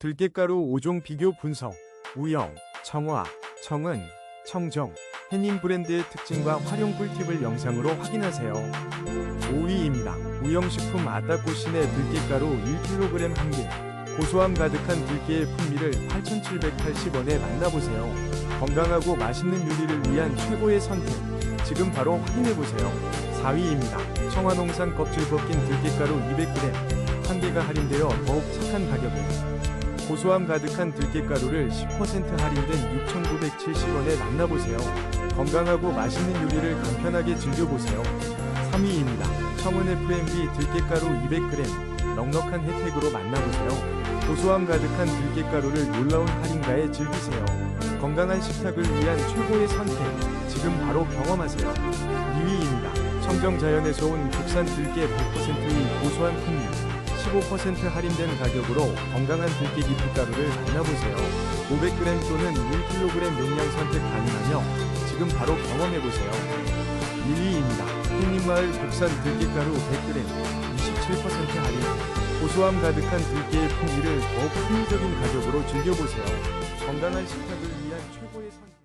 들깨가루 5종 비교 분석 우영, 청화, 청은, 청정, 해닝 브랜드의 특징과 활용 꿀팁을 영상으로 확인하세요. 5위입니다. 우영식품 아따꼬신의 들깨가루 1kg 1개 고소함 가득한 들깨의 풍미를 8,780원에 만나보세요. 건강하고 맛있는 요리를 위한 최고의 선택. 지금 바로 확인해보세요. 4위입니다. 청화농산 껍질 벗긴 들깨가루 200g. 한 개가 할인되어 더욱 착한 가격에. 고소함 가득한 들깨가루를 10% 할인된 6,970원에 만나보세요. 건강하고 맛있는 요리를 간편하게 즐겨보세요. 3위입니다. 청운 FMB 들깨가루 200g. 넉넉한 혜택으로 만나보세요. 고소함 가득한 들깨가루를 놀라운 할인가에 즐기세요. 건강한 식탁을 위한 최고의 선택. 지금 바로 경험하세요. 2위입니다. 청정자연에서 온 국산 들깨 100%의 고소한 풍미. 15% 할인된 가격으로 건강한 들깨 기프가루를 만나보세요. 500g 또는 1kg 용량 선택 가능하며 지금 바로 경험해보세요. 1위입니다. 햇님마을 국산 들깨가루 100g 27% 할인. 고소함 가득한 들깨의 풍미를 더욱 합리적인 가격으로 즐겨보세요. 건강한 식탁을 위한 최고의 선택.